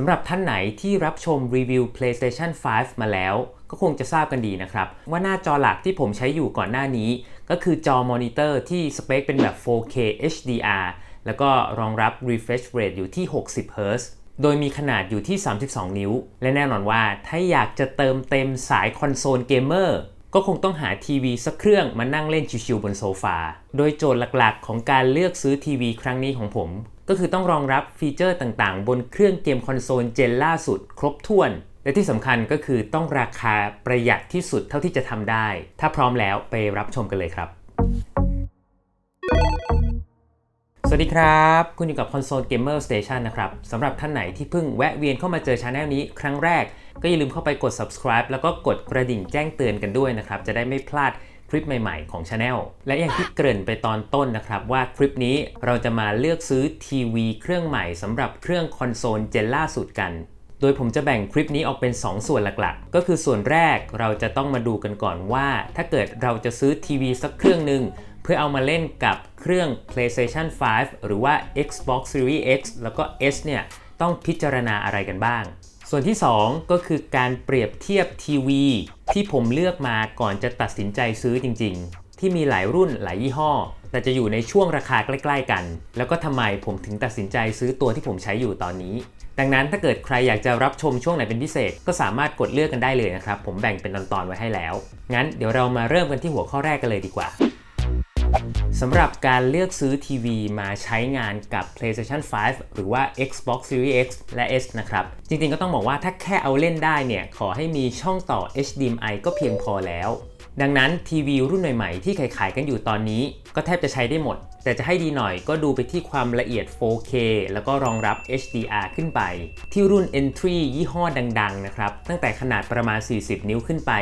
สำหรับท่านไหนที่รับชมรีวิว PlayStation 5 มาแล้ว ก็คงจะทราบกันดีนะครับ ว่าหน้าจอหลักที่ผมใช้อยู่ก่อนหน้านี้ ก็คือจอมอนิเตอร์ที่สเปคเป็นแบบ 4K HDR แล้วก็รองรับ refresh rate อยู่ที่ 60 Hz โดยมีขนาดอยู่ที่ 32 นิ้ว และแน่นอนว่าถ้าอยากจะเติมเต็มสายคอนโซลเกมเมอร์ก็คงต้องหาทีวีสักเครื่องมานั่งเล่นชิวๆบนโซฟา โดยโจทย์หลักๆ ของการเลือกซื้อทีวีครั้งนี้ของผม ก็คือต้องรองรับฟีเจอร์ต่างๆ บนเครื่องเกมคอนโซลเจนล่าสุด ครบถ้วน และที่สำคัญก็คือต้องราคาประหยัดที่สุดเท่าที่จะทำได้ ถ้าพร้อมแล้วไปรับชมกันเลยครับ สวัสดีครับ คุณอยู่กับ Console Gamer Station นะครับสำหรับท่านไหนที่เพิ่งแวะเวียนเข้ามาเจอช anel นี้ครั้งแรก ก็อย่าลืมเข้าไปกด subscribe แล้วก็กดกระดิ่งแจ้งเตือนกันด้วยนะครับ จะได้ไม่พลาด คลิปใหม่ๆของช anel และอย่างที่เกริ่นไปตอนต้นนะครับว่าคลิปนี้เราจะมาเลือกซื้อทีวีเครื่องใหม่สำหรับเครื่องคอนโซลเจนล่าสุดกันโดยผมจะแบ่งคลิปนี้ออกเป็น 2 ส่วนหลักๆ ก็คือส่วนแรกเราจะต้องมาดูกันก่อนว่า ถ้าเกิดเราจะซื้อทีวีสักเครื่องหนึ่งเพื่อเอามาเล่นกับเครื่อง PlayStation 5 หรือว่า Xbox Series X แล้วก็ S เนี่ย ต้องพิจารณาอะไรกันบ้าง ส่วนที่ 2 ก็คือการเปรียบเทียบทีวี ที่ผมเลือกมาก่อนจะตัดสินใจซื้อจริง ๆ ที่มีหลายรุ่นหลายยี่ห้อ แต่จะอยู่ในช่วงราคาใกล้ ๆ กัน แล้วก็ทำไมผมถึงตัดสินใจซื้อตัวที่ผมใช้อยู่ตอนนี้ ดังนั้นถ้าเกิดใครอยากจะรับชมช่วงไหนเป็นพิเศษ ก็สามารถกดเลือกกันได้เลยนะครับ ผมแบ่งเป็นตอนๆไว้ให้แล้ว งั้นเดี๋ยวเรามาเริ่มกันที่หัวข้อแรกกันเลยดีกว่า สำหรับการเลือกซื้อทีวีมาใช้งานกับ PlayStation 5 หรือว่า Xbox Series X และ S นะครับ จริงๆก็ต้องบอกว่าถ้าแค่เอาเล่นได้เนี่ย ขอให้มีช่องต่อ HDMI ก็เพียงพอแล้ว ดังนั้นทีวีรุ่นใหม่ๆ ที่ขายๆกันอยู่ตอนนี้ ก็แทบจะใช้ได้หมด แต่จะให้ดีหน่อยก็ดูไปที่ความละเอียด 4K แล้วก็รองรับ HDR ขึ้นไป ที่รุ่น Entry ยี่ห้อดังๆนะครับตั้งแต่ขนาดประมาณ 40 นิ้วขึ้นไป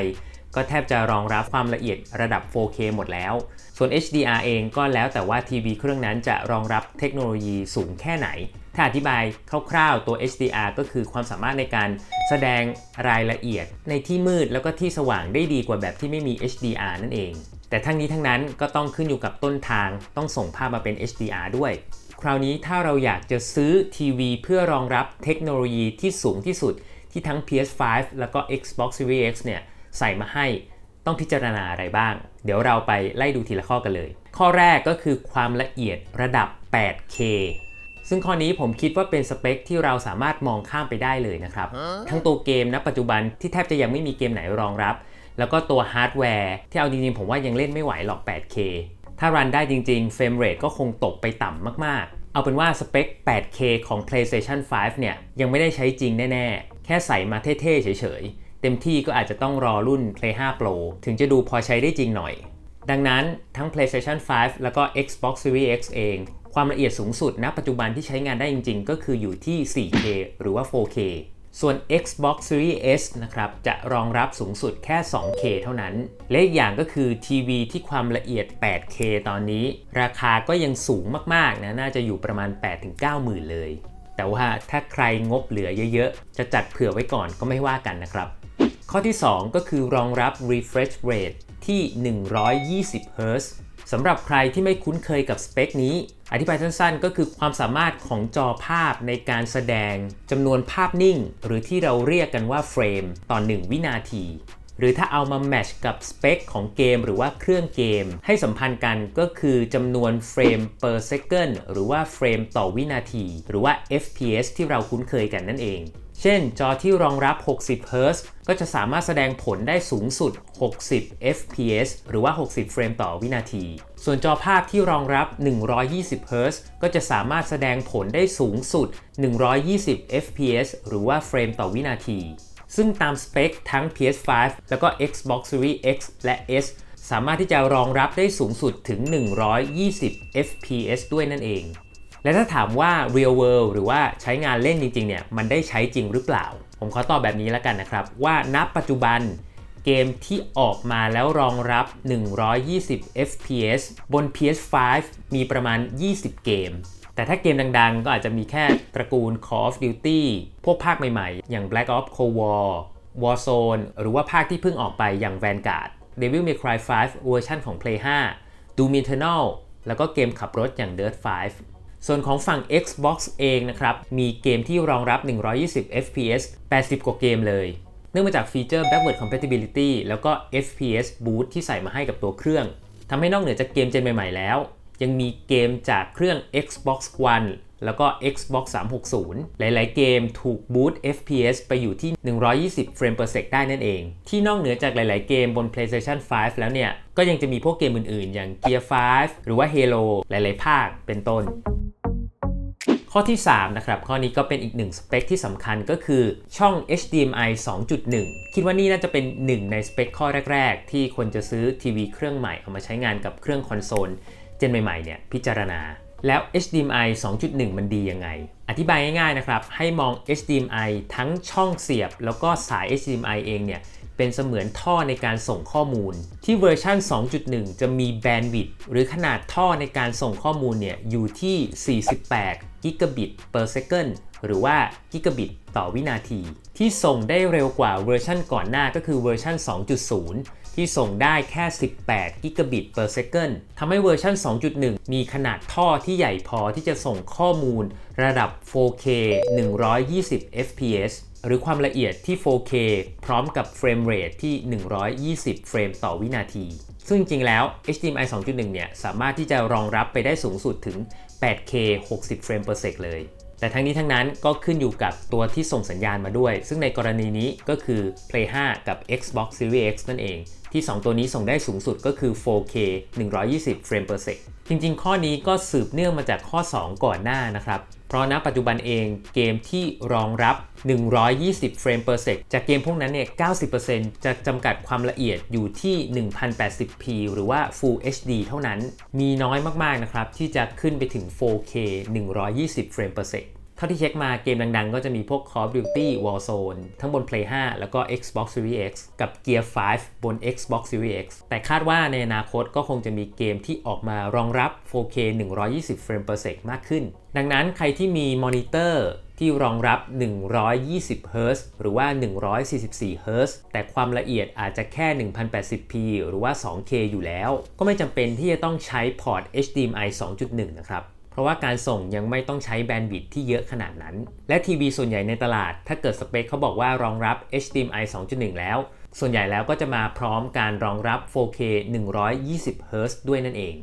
ก็แทบจะรองรับความละเอียดระดับ 4K หมดแล้ว ส่วน HDR เองก็แล้วแต่ว่าทีวีเครื่องนั้นจะรองรับเทคโนโลยีสูงแค่ไหน ถ้าอธิบายคร่าวๆ ตัว HDR ก็คือความสามารถในการแสดงรายละเอียดในที่มืดแล้วก็ที่สว่างได้ดีกว่าแบบที่ไม่มี HDR นั่นเอง แต่ทั้งนี้ทั้งนั้นก็ต้องขึ้นอยู่กับต้นทาง ต้องส่งภาพมาเป็น HDR ด้วยคราวนี้ถ้าเราอยากจะซื้อทีวีเพื่อรองรับเทคโนโลยีที่สูงที่สุดที่ทั้ง PS5 แล้วก็ Xbox Series X เนี่ย ใส่มาให้ต้องพิจารณาอะไรบ้าง เดี๋ยวเราไปไล่ดูทีละข้อกันเลย ข้อแรกก็คือความละเอียดระดับ 8K ซึ่งข้อนี้ผมคิดว่าเป็นสเปคที่เราสามารถมองข้ามไปได้เลยนะครับ ทั้งตัวเกมณปัจจุบันที่แทบจะยังไม่มีเกมไหนรองรับ แล้วก็ตัวฮาร์ดแวร์ที่เอาจริงๆ ผมว่ายังเล่นไม่ไหวหรอก 8K ถ้ารันได้จริงๆเฟรมเรทก็คงตกไปต่ำมากๆ เอาเป็นว่าสเปค 8K ของ PlayStation 5 เนี่ยยังไม่ได้ใช้จริงแน่ๆ แค่ใส่มาเท่ๆ เฉยๆเต็มที่ก็อาจจะต้องรอรุ่น Play 5 Pro ถึงจะดูพอใช้ได้จริงหน่อย ดังนั้นทั้ง PlayStation 5 แล้วก็ Xbox Series X เอง ความละเอียดสูงสุดณปัจจุบันที่ใช้งานได้จริง ๆ ก็คืออยู่ที่ 4K หรือว่า 4K ส่วน Xbox Series S นะครับ จะรองรับสูงสุดแค่ 2K เท่านั้น และอีกอย่างก็คือทีวีที่ความละเอียด 8K ตอนนี้ ราคาก็ยังสูงมาก ๆ นะ น่าจะอยู่ประมาณ 8-9หมื่นเลย แต่ว่าถ้าใครงบเหลือเยอะ ๆ จะจัดเผื่อไว้ก่อนก็ไม่ว่ากันนะครับ ข้อที่ 2 ก็คือรองรับ refresh rate ที่ 120 Hz สำหรับใครที่ไม่คุ้นเคยกับสเปคนี้ อธิบายสั้นๆ ก็คือความสามารถของจอภาพในการแสดงจำนวนภาพนิ่ง หรือที่เราเรียกกันว่าเฟรมต่อ 1 วินาที หรือถ้าเอามาแมชกับสเปคของเกมหรือว่าเครื่องเกม ให้สัมพันธ์กันก็คือจำนวนเฟรม per second หรือว่าเฟรมต่อวินาที หรือว่า FPS ที่เราคุ้นเคยกันนั่นเอง เช่น จอที่รองรับ 60 Hz ก็จะสามารถแสดงผลได้สูงสุด 60 fps หรือว่า 60 เฟรมต่อวินาที ส่วนจอภาพที่รองรับ 120 Hz ก็จะสามารถแสดงผลได้สูงสุด 120 fps หรือว่าเฟรมต่อวินาที ซึ่งตามสเปคทั้ง PS5 แล้วก็ Xbox Series X และ S สามารถที่จะรองรับได้สูงสุดถึง 120 fps ด้วยนั่นเอง และถ้าถามว่า real world หรือว่าใช้งานเล่นจริงๆเนี่ย มันได้ใช้จริงหรือเปล่า ผมขอตอบแบบนี้แล้วกันนะครับ ว่าณปัจจุบันเกมที่ออกมาแล้วรองรับ 120 fps บน PS5 มีประมาณ 20 เกม แต่ถ้าเกมดังๆ ก็อาจจะมีแค่ตระกูล Call of Duty พวกภาคใหม่ๆ อย่าง Black Ops Cold War Warzone หรือว่าภาคที่เพิ่งออกไปอย่าง Vanguard Devil May Cry 5 เวอร์ชันของ Play 5 Doom Eternal แล้วก็เกมขับรถอย่าง Dirt 5 ส่วนของฝั่ง Xbox เองนะครับ มีเกมที่รองรับ 120 FPS 80 กว่าเกมเลยเนื่องมาจากฟีเจอร์ backward compatibility แล้วก็ FPS boost ที่ใส่มาให้กับตัวเครื่อง ทำให้นอกเหนือจากเกมเจนใหม่ ๆ แล้ว ยังมีเกมจากเครื่อง Xbox One แล้วก็ Xbox 360 หลาย ๆ เกมถูกบูต FPS ไปอยู่ที่ 120 เฟรม per sec ได้นั่นเอง ที่นอกเหนือจากหลาย ๆ เกมบน PlayStation 5 แล้วเนี่ย ก็ยังจะมีพวกเกมอื่น ๆ อย่าง Gear 5 หรือว่า Halo หลาย ๆ ภาค เป็นต้น ข้อที่ 3 นะครับ ข้อนี้ก็เป็นอีกหนึ่งสเปคที่สำคัญก็คือช่อง HDMI 2.1 คิดว่านี่น่าจะเป็นหนึ่งในสเปคข้อแรก ๆ ที่คนจะซื้อทีวีเครื่องใหม่เอามาใช้งานกับเครื่องคอนโซล เจนใหม่ๆเนี่ยพิจารณา แล้ว HDMI 2.1 มันดียังไง อธิบายง่ายๆนะครับ ให้มอง HDMI ทั้งช่องเสียบ แล้วก็สาย HDMI เองเนี่ยเป็นเสมือนท่อในการส่งข้อมูล ที่เวอร์ชัน2.1 จะมีแบนด์วิดต์หรือขนาดท่อในการส่งข้อมูลเนี่ยอยู่ที่ 48 กิกะบิต per second หรือว่ากิกะบิตต่อวินาที ที่ส่งได้เร็วกว่าเวอร์ชันก่อนหน้าก็คือเวอร์ชัน2.0 ที่ส่งได้แค่ 18 กิกะบิต per second ทำให้เวอร์ชัน 2.1 มีขนาดท่อที่ใหญ่พอที่จะส่งข้อมูลระดับ 4K 120 fps หรือความละเอียดที่ 4K พร้อมกับเฟรมเรทที่ 120 เฟรมต่อวินาที ซึ่งจริงแล้ว HDMI 2.1 เนี่ย สามารถที่จะรองรับไปได้สูงสุดถึง 8K 60 เฟรม per sec เลย แต่ทั้งนี้ทั้งนั้นก็ขึ้นอยู่กับตัวที่ส่งสัญญาณมาด้วย ซึ่งในกรณีนี้ก็คือ Play 5 กับ Xbox Series X นั่นเอง ที่ 2 ตัวนี้ส่งได้สูงสุดก็คือ 4K 120 เฟรม per sec จริงๆ ข้อนี้ก็สืบเนื่องมาจากข้อ 2 ก่อนหน้านะครับ เพราะณปัจจุบันเองเกมที่รองรับ 120 เฟรม per sec จากเกมพวกนั้นเนี่ย 90%จะจำกัดความละเอียดอยู่ที่ 1080p หรือว่า Full HD เท่านั้น มีน้อยมากๆ นะครับ ที่จะขึ้นไปถึง 4K 120 เฟรม per sec เท่าที่เช็คมาเกมดังๆ ก็จะมีพวก Call of Duty Warzone ทั้งบน Play 5 แล้วก็ Xbox Series X กับ Gear 5 บน Xbox Series X แต่คาดว่าในอนาคตก็คงจะมีเกมที่ออกมารองรับ 4K 120 เฟรม per sec มากขึ้น ดังนั้นใครที่มีมอนิเตอร์ที่รองรับ 120 Hz หรือว่า 144 Hz แต่ความละเอียดอาจจะแค่ 1080p หรือว่า 2K อยู่แล้ว ก็ไม่จำเป็นที่จะต้องใช้พอร์ต HDMI 2.1 นะครับ เพราะว่าการส่งยังไม่ต้องใช้แบนด์วิดต์ที่เยอะขนาดนั้น และทีวีส่วนใหญ่ในตลาด ถ้าเกิดสเปคเขาบอกว่ารองรับ HDMI 2.1 แล้ว ส่วนใหญ่แล้วก็จะมาพร้อมการรองรับ 4K 120 Hz ด้วยนั่นเอง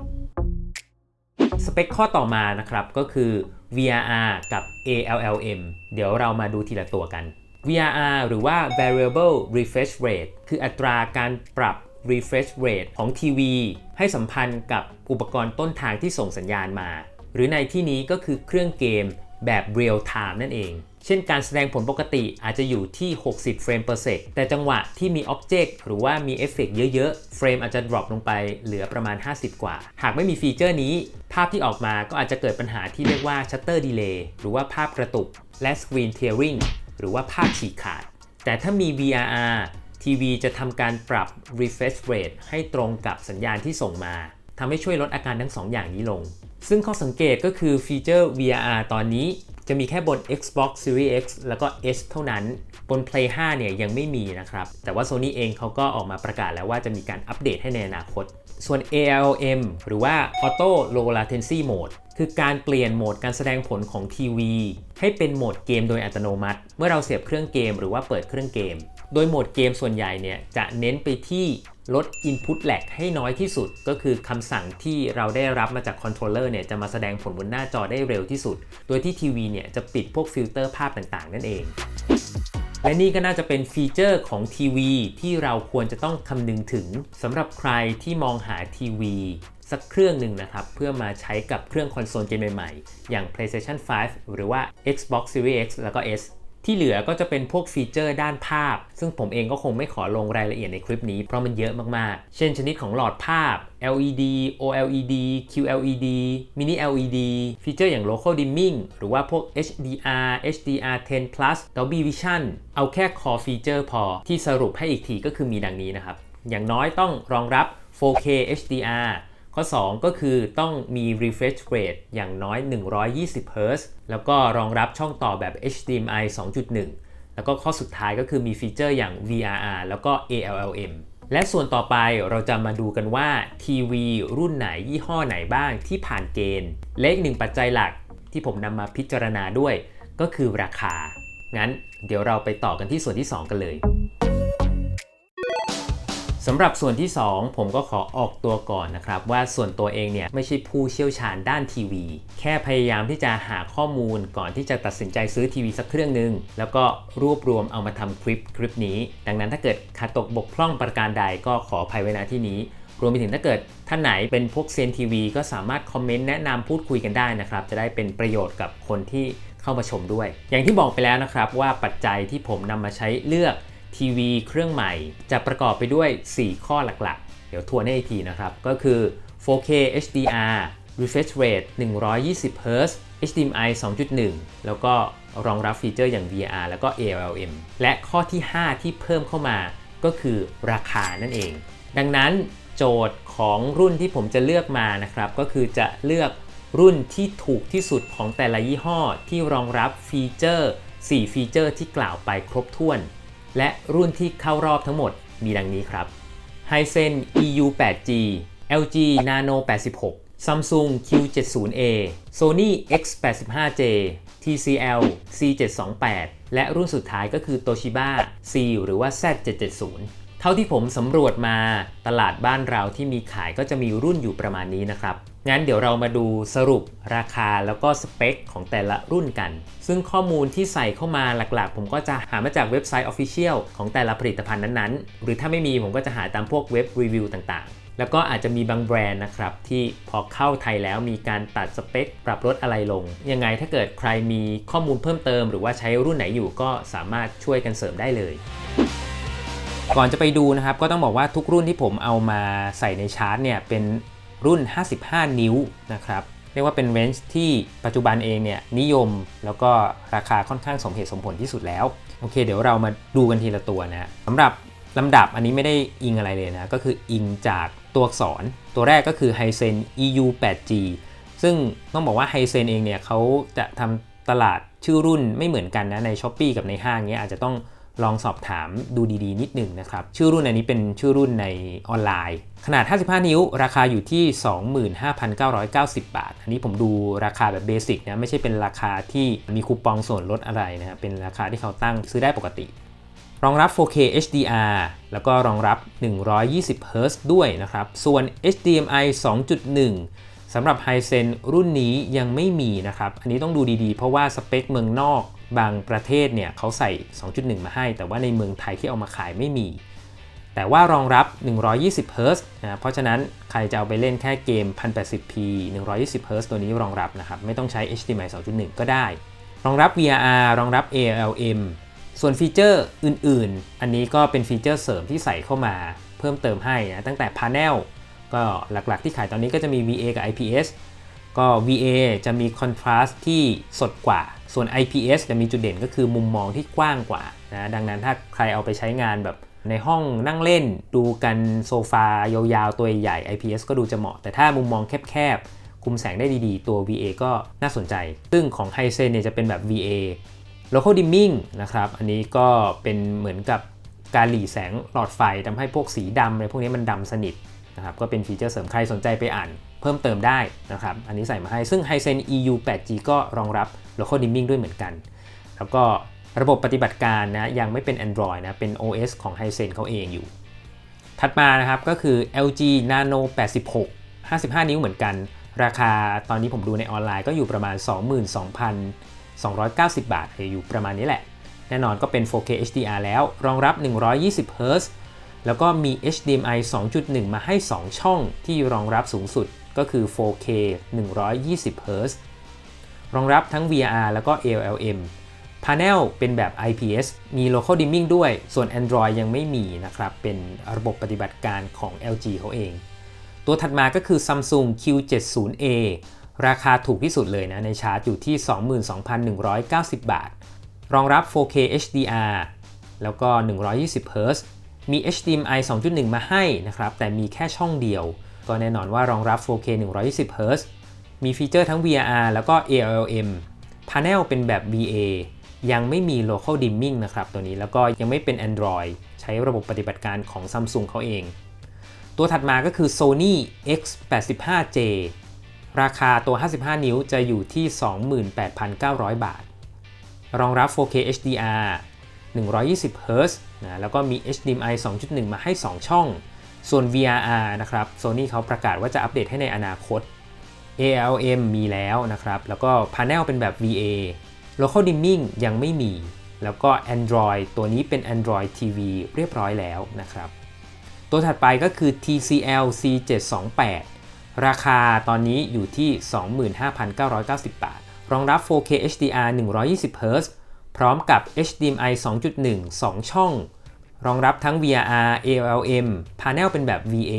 สเปคข้อต่อมานะครับก็คือ VRR กับ ALLM เดี๋ยวเรามาดูทีละตัวกัน VRR หรือว่า Variable Refresh Rate คืออัตราการปรับ refresh rate ของทีวี ให้สัมพันธ์กับอุปกรณ์ต้นทางที่ส่งสัญญาณมา หรือในที่นี้ก็คือเครื่องเกมแบบ real time นั่นเอง เช่นการแสดงผลปกติอาจจะอยู่ที่ 60 เฟรม per sec แต่จังหวะที่มี object หรือว่ามีเอฟเฟกเยอะๆ เฟรมอาจจะ drop ลงไปเหลือประมาณ 50 กว่า หากไม่มีฟีเจอร์นี้ ภาพที่ออกมาก็อาจจะเกิดปัญหาที่เรียกว่า shutter delay หรือว่าภาพกระตุก และ screen tearing หรือว่าภาพฉีกขาด แต่ถ้ามี VRR ทีวีจะทำการปรับ refresh rate ให้ตรงกับสัญญาณที่ส่งมาทำให้ช่วยลดอาการทั้ง2อย่างนี้ลง ซึ่งข้อสังเกตก็คือฟีเจอร์ VRR ตอนนี้จะมีแค่บน Xbox Series X แล้วก็ S เท่านั้น บน Play 5 เนี่ยยังไม่มีนะครับ แต่ว่า Sony เองเขาก็ออกมาประกาศแล้วว่าจะมีการอัปเดตให้ในอนาคต ส่วน ALM หรือว่า Auto Low Latency Mode คือการเปลี่ยนโหมดการแสดงผลของทีวี ให้เป็นโหมดเกมโดยอัตโนมัติ เมื่อเราเสียบเครื่องเกมหรือว่าเปิดเครื่องเกม โดยโหมดเกมส่วนใหญ่เนี่ยจะเน้นไปที่ลด Input lag ให้น้อยที่สุด ก็คือคำสั่งที่เราได้รับมาจากคอนโทรลเลอร์เนี่ยจะมาแสดงผลบนหน้าจอได้เร็วที่สุด โดยที่ทีวีเนี่ยจะปิดพวกฟิลเตอร์ภาพต่างๆ นั่นเอง และนี่ก็น่าจะเป็นฟีเจอร์ของทีวีที่เราควรจะต้องคำนึงถึงสำหรับใครที่มองหาทีวีสักเครื่องหนึ่งนะครับ เพื่อมาใช้กับเครื่องคอนโซลเกมใหม่ๆ อย่าง PlayStation 5 หรือว่า Xbox Series X แล้วก็ S ที่เหลือก็จะเป็นพวกฟีเจอร์ด้านภาพ ซึ่งผมเองก็คงไม่ขอลงรายละเอียดในคลิปนี้เพราะมันเยอะมากๆ เช่นชนิดของหลอดภาพ LED OLED QLED Mini LED ฟีเจอร์อย่าง Local Dimming หรือว่าพวก HDR HDR10 Plus Dolby Vision เอาแค่ core feature พอ ที่สรุปให้อีกทีก็คือมีดังนี้นะครับ อย่างน้อยต้องรองรับ 4K HDR ข้อ 2 ก็คือต้องมี refresh rate อย่างน้อย 120 Hz แล้วก็รองรับช่องต่อแบบ HDMI 2.1 แล้วก็ข้อสุดท้ายก็คือมีฟีเจอร์อย่าง VRR แล้วก็ ALLM และส่วนต่อไปเราจะมาดูกันว่าทีวีรุ่นไหนยี่ห้อไหนบ้างที่ผ่านเกณฑ์ เลขหนึ่งปัจจัยหลักที่ผมนำมาพิจารณาด้วย ก็คือราคา งั้นเดี๋ยวเราไปต่อกันที่ส่วนที่ 2 กันเลย สำหรับส่วนที่ 2 ผมก็ขอออกตัวก่อนนะครับ ว่าส่วนตัวเองเนี่ยไม่ใช่ผู้เชี่ยวชาญด้านทีวี แค่พยายามที่จะหาข้อมูลก่อนที่จะตัดสินใจซื้อทีวีสักเครื่องหนึ่งแล้วก็รวบรวมเอามาทำคลิปคลิปนี้ ดังนั้นถ้าเกิดขาดตกบกพร่องประการใดก็ขออภัยไว้ณที่นี้รวมไปถึงถ้าเกิดท่านไหนเป็นพวกเซนทีวีก็สามารถคอมเมนต์แนะนำพูดคุยกันได้นะครับ จะได้เป็นประโยชน์กับคนที่เข้ามาชมด้วย อย่างที่บอกไปแล้วนะครับว่าปัจจัยที่ผมนำมาใช้เลือก ทีวีเครื่องใหม่ จะประกอบไปด้วย 4 ข้อหลักๆ เดี๋ยวทวนให้อีกทีนะครับ ก็คือ 4K HDR refresh rate 120 Hz HDMI 2.1 แล้วก็รองรับฟีเจอร์อย่าง VR แล้วก็ ALM และข้อที่ 5 ที่เพิ่มเข้ามาก็คือราคานั่นเอง ดังนั้นโจทย์ของรุ่นที่ผมจะเลือกมานะครับ ก็คือจะเลือกรุ่นที่ถูกที่สุดของแต่ละยี่ห้อที่รองรับฟีเจอร์ 4 ฟีเจอร์ที่กล่าวไปครบถ้วน และรุ่นที่เข้ารอบทั้งหมดมีดังนี้ครับ Hisense EU 8G LG Nano 86 Samsung Q70A Sony X85J TCL C728 และรุ่นสุดท้ายก็คือ Toshiba C หรือว่า Z770 เท่าที่ผมสำรวจมาตลาดบ้านเราที่มีขายก็จะมีรุ่นอยู่ประมาณนี้นะครับ งั้นเดี๋ยวเรามาดูสรุปราคาแล้วก็สเปคของแต่ละรุ่นกัน ซึ่งข้อมูลที่ใส่เข้ามาหลักๆ ผมก็จะหามาจากเว็บไซต์ Official ของแต่ละผลิตภัณฑ์นั้นๆ หรือถ้าไม่มีผมก็จะหาตามพวกเว็บรีวิวต่างๆ แล้วก็อาจจะมีบางแบรนด์นะครับที่พอเข้าไทยแล้วมีการตัดสเปค ปรับลดอะไรลง ยังไงถ้าเกิดใครมีข้อมูลเพิ่มเติม หรือว่าใช้รุ่นไหนอยู่ก็สามารถช่วยกันเสริมได้เลยก่อนจะไปดูนะครับก็ต้องบอกว่าทุกรุ่นที่ผมเอามาใส่ในชาร์ตเนี่ยเป็น รุ่น 55 นิ้วนะครับเรียกว่าเป็นเรนจ์ที่ปัจจุบันเองเนี่ยนิยมแล้วก็ราคาค่อนข้างสมเหตุสมผลที่สุดแล้ว โอเค เดี๋ยวเรามาดูกันทีละตัวนะสำหรับลำดับอันนี้ไม่ได้อิงอะไรเลยนะ ก็คืออิงจากตัวอักษร ตัวแรกก็คือ Hisense EU 8G ซึ่งต้องบอกว่า Hisense เองเนี่ยเขาจะทำตลาดชื่อรุ่นไม่เหมือนกันนะใน s h อ p e e กับในห้างเนี้ยอาจจะต้อง ลองสอบถามดูดีๆ นิดหนึ่งนะครับ ชื่อรุ่นอันนี้เป็นชื่อรุ่นในออนไลน์ ขนาด 55 นิ้ว ราคาอยู่ที่ 25,990 บาท อันนี้ผมดูราคาแบบเบสิกนะ ไม่ใช่เป็นราคาที่มีคูปองส่วนลดอะไรนะครับ เป็นราคาที่เขาตั้งซื้อได้ปกติ รองรับ 4K HDR แล้วก็รองรับ 120 Hz ด้วยนะครับ ส่วน HDMI 2.1สำหรับ Hisense รุ่นนี้ยังไม่มีนะครับ อันนี้ต้องดูดีๆ เพราะว่าสเปคเมืองนอก บางประเทศเนี่ยเขาใส่ 2.1 มาให้ แต่ว่าในเมืองไทยที่เอามาขายไม่มี แต่ว่ารองรับ 120 Hz นะเพราะฉะนั้นใครจะเอาไปเล่นแค่เกม 1080p 120 Hz ตัวนี้รองรับนะครับ ไม่ต้องใช้ HDMI 2.1 ก็ได้ รองรับ VRR รองรับ ALM ส่วนฟีเจอร์อื่นๆ อันนี้ก็เป็นฟีเจอร์เสริมที่ใส่เข้ามาเพิ่มเติมให้นะตั้งแต่ Panel ก็หลักๆที่ขายตอนนี้ก็จะมี VA กับ IPS ก็ VA จะมีคอนทราสต์ที่สดกว่า ส่วน IPS จะมีจุดเด่นก็คือมุมมองที่กว้างกว่านะดังนั้นถ้าใครเอาไปใช้งานแบบในห้องนั่งเล่นดูกันโซฟายาวๆ ตัวใหญ่ IPS ก็ดูจะเหมาะ แต่ถ้ามุมมองแคบๆ คุมแสงได้ดีๆ ตัว VA ก็น่าสนใจ ซึ่งของ Hisense เนี่ยจะเป็นแบบ VA local dimming นะครับ อันนี้ก็เป็นเหมือนกับการหลีแสงหลอดไฟทำให้พวกสีดำอะไรพวกนี้มันดำสนิทนะครับ ก็เป็นฟีเจอร์เสริมใครสนใจไปอ่าน เพิ่มเติมได้นะครับ อันนี้ใส่มาให้ ซึ่ง Hisense EU 8G ก็รองรับ local dimming ด้วยเหมือนกัน แล้วก็ระบบปฏิบัติการนะยังไม่เป็น Android นะ เป็น OS ของ Hisense เขาเองอยู่ ถัดมานะครับก็คือ LG Nano 86 55 นิ้วเหมือนกัน ราคาตอนนี้ผมดูในออนไลน์ก็อยู่ประมาณ 22,290 บาทอยู่ประมาณนี้แหละ แน่นอนก็เป็น 4K HDR แล้ว รองรับ 120 Hz แล้วก็มี HDMI 2.1 มาให้ 2 ช่องที่รองรับสูงสุด ก็คือ 4K 120 Hz รองรับทั้ง VR แล้วก็ ALM Panel เป็นแบบ IPS มี Local Dimming ด้วย ส่วน Android ยังไม่มีนะครับ เป็นระบบปฏิบัติการของ LG เขาเอง ตัวถัดมาก็คือ Samsung Q70A ราคาถูกที่สุดเลยนะ ในชาร์ตอยู่ที่ 22,190 บาท รองรับ 4K HDR แล้วก็ 120 Hz มี HDMI 2.1 มาให้นะครับ แต่มีแค่ช่องเดียว ก็แน่นอนว่ารองรับ 4K 120 Hz มีฟีเจอร์ทั้ง VR แล้วก็ ALM Panel เป็นแบบ VA ยังไม่มี local dimming นะครับ ตัวนี้แล้วก็ยังไม่เป็น Android ใช้ระบบปฏิบัติการของ Samsung เขาเอง ตัวถัดมาก็คือ Sony X85J ราคาตัว 55 นิ้วจะอยู่ที่ 28,900 บาท รองรับ 4K HDR 120 Hz นะแล้วก็มี HDMI 2.1 มาให้ 2 ช่อง ส่วน VRR นะครับ Sony เขาประกาศว่าจะอัปเดตให้ในอนาคต ALM มีแล้วนะครับ แล้วก็ Panel เป็นแบบ VA Local Dimming ยังไม่มี แล้วก็ Android ตัวนี้เป็น Android TV เรียบร้อยแล้วนะครับ ตัวถัดไปก็คือ TCL C728 ราคาตอนนี้อยู่ที่ 25,990 บาท รองรับ 4K HDR 120 Hz พร้อมกับ HDMI 2.1 2 ช่อง รองรับทั้ง VRR ALM Panel เป็นแบบ VA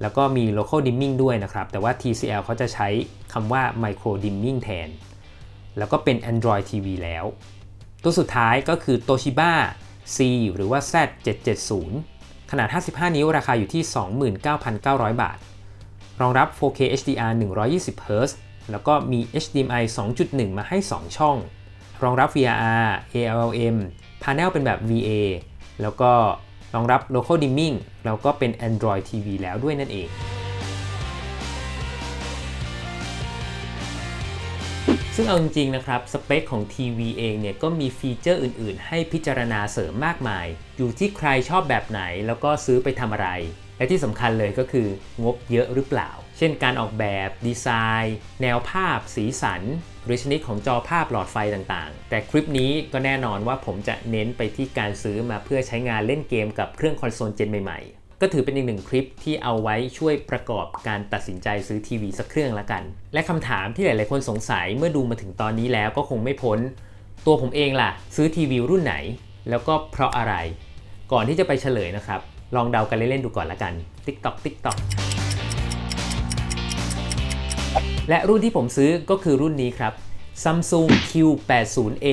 แล้วก็มี Local Dimming ด้วยนะครับ แต่ว่า TCL เขาจะใช้คำว่า Micro Dimming แทน แล้วก็เป็น Android TV แล้ว ตัวสุดท้ายก็คือ Toshiba C หรือว่า Z770 ขนาด 55 นิ้ว ราคาอยู่ที่ 29,900 บาท รองรับ 4K HDR 120 Hz แล้วก็มี HDMI 2.1 มาให้ 2 ช่อง รองรับ VRR ALM Panel เป็นแบบ VA แล้วก็รองรับ Local Dimming แล้วก็เป็น Android TV แล้วด้วยนั่นเอง ซึ่งเอาจริงๆนะครับ สเปคของทีวีเองเนี่ยก็มีฟีเจอร์อื่นๆ ให้พิจารณาเสริมมากมาย อยู่ที่ใครชอบแบบไหนแล้วก็ซื้อไปทำอะไร และที่สำคัญเลยก็คืองบเยอะหรือเปล่า เช่นการออกแบบดีไซน์ แนวภาพ สีสัน หรือชนิดของจอภาพหลอดไฟต่างๆ แต่คลิปนี้ก็แน่นอนว่าผมจะเน้นไปที่การซื้อมาเพื่อใช้งานเล่นเกมกับเครื่องคอนโซลเจนใหม่ๆ ก็ถือเป็นอีกหนึ่งคลิปที่เอาไว้ช่วยประกอบการตัดสินใจซื้อทีวีสักเครื่องละกัน และคำถามที่หลายๆคนสงสัยเมื่อดูมาถึงตอนนี้แล้วก็คงไม่พ้น ตัวผมเองล่ะ ซื้อทีวีรุ่นไหน แล้วก็เพราะอะไร ก่อนที่จะไปเฉลยนะครับลองเดากันเล่นๆดูก่อนละกัน TikTok TikTok และรุ่นที่ผมซื้อก็คือรุ่นนี้ครับ Samsung Q80A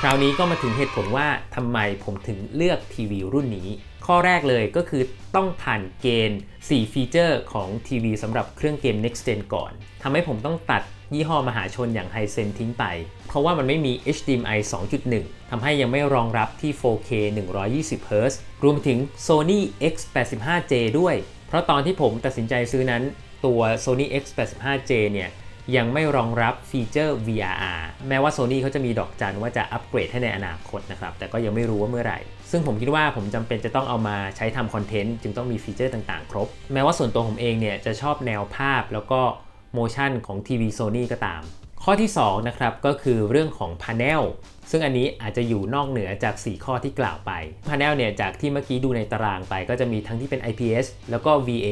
คราวนี้ก็มาถึงเหตุผลว่าทำไมผมถึงเลือกทีวีรุ่นนี้ ข้อแรกเลยก็คือต้องผ่านเกณฑ์ 4 ฟีเจอร์ของทีวีสำหรับเครื่องเกม Next Gen ก่อนทำให้ผมต้องตัดยี่ห้อมหาชนอย่าง Hisense ทิ้งไป เพราะว่ามันไม่มี HDMI 2.1 ทำให้ยังไม่รองรับที่ 4K 120 Hz รวมถึง Sony X85J ด้วย เพราะตอนที่ผมตัดสินใจซื้อนั้น ตัว Sony X85J เนี่ยยังไม่รองรับฟีเจอร์ VRR แม้ว่า Sony เขาจะมีดอกจันว่าจะอัปเกรดให้ในอนาคตนะครับ แต่ก็ยังไม่รู้ว่าเมื่อไหร่ ซึ่งผมคิดว่าผมจำเป็นจะต้องเอามาใช้ทำคอนเทนต์ จึงต้องมีฟีเจอร์ต่างๆ ครบ แม้ว่าส่วนตัวผมเองเนี่ยจะชอบแนวภาพแล้วก็โมชั่นของทีวี Sony ก็ตาม ข้อที่2นะครับก็คือเรื่องของ Panel ซึ่งอันนี้อาจจะอยู่นอกเหนือจาก 4 ข้อที่กล่าวไป Panel เนี่ยจากที่เมื่อกี้ดูในตารางไป ก็จะมีทั้งที่เป็น IPS แล้วก็ VA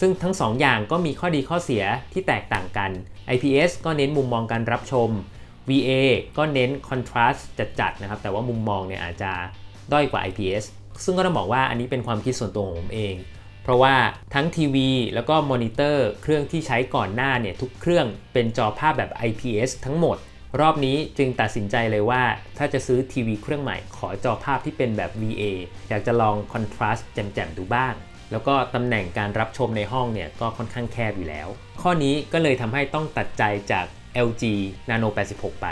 ซึ่งทั้ง2อย่างก็มีข้อดีข้อเสียที่แตกต่างกัน IPS ก็เน้นมุมมองการรับชม VA ก็เน้นคอนทราสต์จัดๆนะครับ แต่ว่ามุมมองเนี่ยอาจจะด้อยกว่า IPS ซึ่งก็ต้องบอกว่าอันนี้เป็นความคิดส่วนตัวของผมเอง เพราะว่าทั้งทีวีแล้วก็มอนิเตอร์เครื่องที่ใช้ก่อนหน้าเนี่ยทุกเครื่องเป็นจอภาพแบบ IPS ทั้งหมด รอบนี้จึงตัดสินใจเลยว่า ถ้าจะซื้อทีวีเครื่องใหม่ขอจอภาพที่เป็นแบบ VA อยากจะลองคอนทราสต์แจ่มๆดูบ้าง แล้วก็ตำแหน่งการรับชมในห้องเนี่ยก็ค่อนข้างแคบอยู่แล้ว ข้อนี้ก็เลยทำให้ต้องตัดใจจาก LG Nano 86 ไป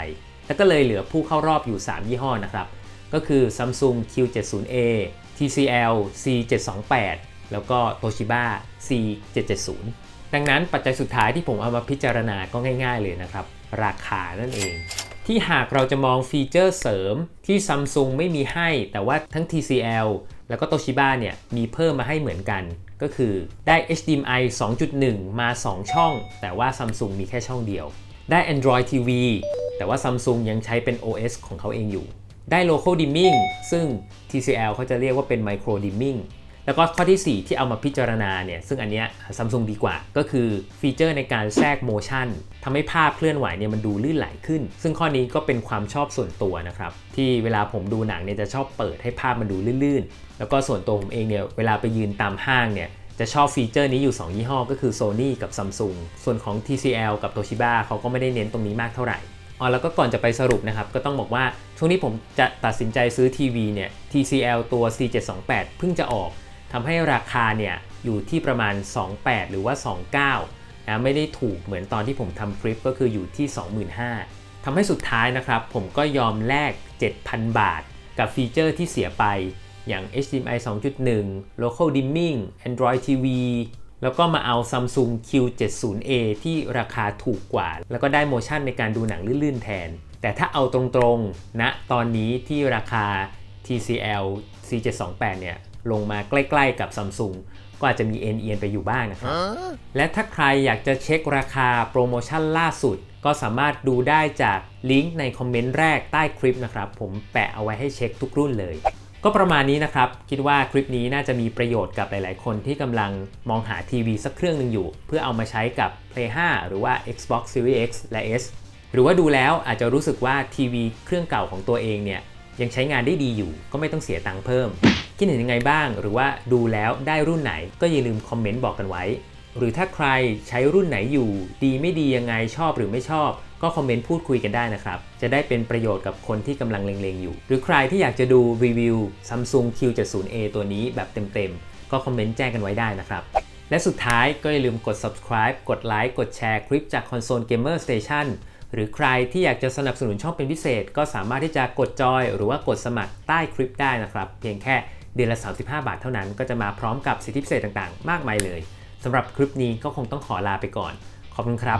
แล้วก็เลยเหลือผู้เข้ารอบอยู่ 3 ยี่ห้อนะครับ ก็คือ Samsung Q70A TCL C728 แล้วก็ Toshiba C770 ดังนั้นปัจจัยสุดท้ายที่ผมเอามาพิจารณาก็ง่ายๆเลยนะครับ ราคานั่นเอง ที่หากเราจะมองฟีเจอร์เสริมที่ Samsung ไม่มีให้ แต่ว่าทั้ง TCL แล้วก็โตชิบ a เนี่ยมีเพิ่มมาให้เหมือนกัน ก็คือได้ HDMI 2.1 มา 2 ช่อง แต่ว่า Samsung มีแค่ช่องเดียว ได้ Android TV แต่ว่า Samsung ยังใช้เป็น OS ของเขาเองอยู่ ได้ Local Dimming ซึ่ง TCL เขาจะเรียกว่าเป็น Micro Dimming แล้วก็ข้อที่ 4 ที่เอามาพิจารณาเนี่ยซึ่งอันเนี้ย Samsung ดีกว่า ก็คือฟีเจอร์ในการแทรก motion ทำให้ภาพเคลื่อนไหวเนี่ยมันดูลื่นไหลขึ้น ซึ่งข้อนี้ก็เป็นความชอบส่วนตัวนะครับที่เวลาผมดูหนังเนี่ยจะชอบเปิดให้ภาพมันดูลื่นๆ แล้วก็ส่วนตัวผมเองเนี่ยเวลาไปยืนตามห้างเนี่ยจะชอบฟีเจอร์นี้อยู่ 2 ยี่ห้อ ก็คือ Sony กับ Samsung ส่วนของ TCL กับ Toshiba เขาก็ไม่ได้เน้นตรงนี้มากเท่าไหร่อ๋อแล้วก็ก่อนจะไปสรุปนะครับ ก็ต้องบอกว่าช่วงนี้ผมจะตัดสินใจซื้อทีวีเนี่ย TCL ตัว C728 เพิ่งจะออก ทำให้ราคาเนี่ยอยู่ที่ประมาณ 28 หรือว่า 29นะไม่ได้ถูกเหมือนตอนที่ผมทำคลิปก็คืออยู่ที่ 25,000ทำให้สุดท้ายนะครับ ผมก็ยอมแลก 7,000 บาท กับฟีเจอร์ที่เสียไปอย่าง HDMI 2.1 Local Dimming Android TV แล้วก็มาเอา Samsung Q70A ที่ราคาถูกกว่า แล้วก็ได้โมชั่นในการดูหนังลื่นๆแทน แต่ถ้าเอาตรงๆณนะตอนนี้ที่ราคา TCL C728 เนี่ย ลงมาใกล้ๆกับ Samsung ก็อาจจะมีเอ็นเอียนไปอยู่บ้างนะครับ และถ้าใครอยากจะเช็คราคาโปรโมชั่นล่าสุด ก็สามารถดูได้จากลิงก์ในคอมเมนต์แรกใต้คลิปนะครับ ผมแปะเอาไว้ให้เช็คทุกรุ่นเลย ก็ประมาณนี้นะครับ คิดว่าคลิปนี้น่าจะมีประโยชน์กับหลายๆ คนที่กำลังมองหาทีวีสักเครื่องหนึ่งอยู่ เพื่อเอามาใช้กับ Play 5 หรือว่า Xbox Series X และ S หรือว่าดูแล้วอาจจะรู้สึกว่าทีวีเครื่องเก่าของตัวเองเนี่ยยังใช้งานได้ดีอยู่ ก็ไม่ต้องเสียตังค์เพิ่ม คิดเห็นยังไงบ้าง หรือว่าดูแล้วได้รุ่นไหน ก็อย่าลืมคอมเมนต์บอกกันไว้ หรือถ้าใครใช้รุ่นไหนอยู่ ดีไม่ดียังไงชอบหรือไม่ชอบ ก็คอมเมนต์พูดคุยกันได้นะครับ จะได้เป็นประโยชน์กับคนที่กำลังเลงๆอยู่ หรือใครที่อยากจะดูรีวิว Samsung Q70A ตัวนี้แบบเต็มๆ ก็คอมเมนต์แจ้งกันไว้ได้นะครับและสุดท้ายก็อย่าลืมกด subscribe กดไลค์ กดแชร์คลิปจาก Console Gamer Station หรือใครที่อยากจะสนับสนุนช่องเป็นพิเศษ ก็สามารถที่จะกดจอย หรือว่ากดสมัครใต้คลิปได้นะครับ เพียงแค่ เดือนละ 35 บาทเท่านั้น ก็จะมาพร้อมกับสิทธิพิเศษต่างๆ มากมายเลยสำหรับคลิปนี้ก็คงต้องขอลาไปก่อน ขอบคุณครับ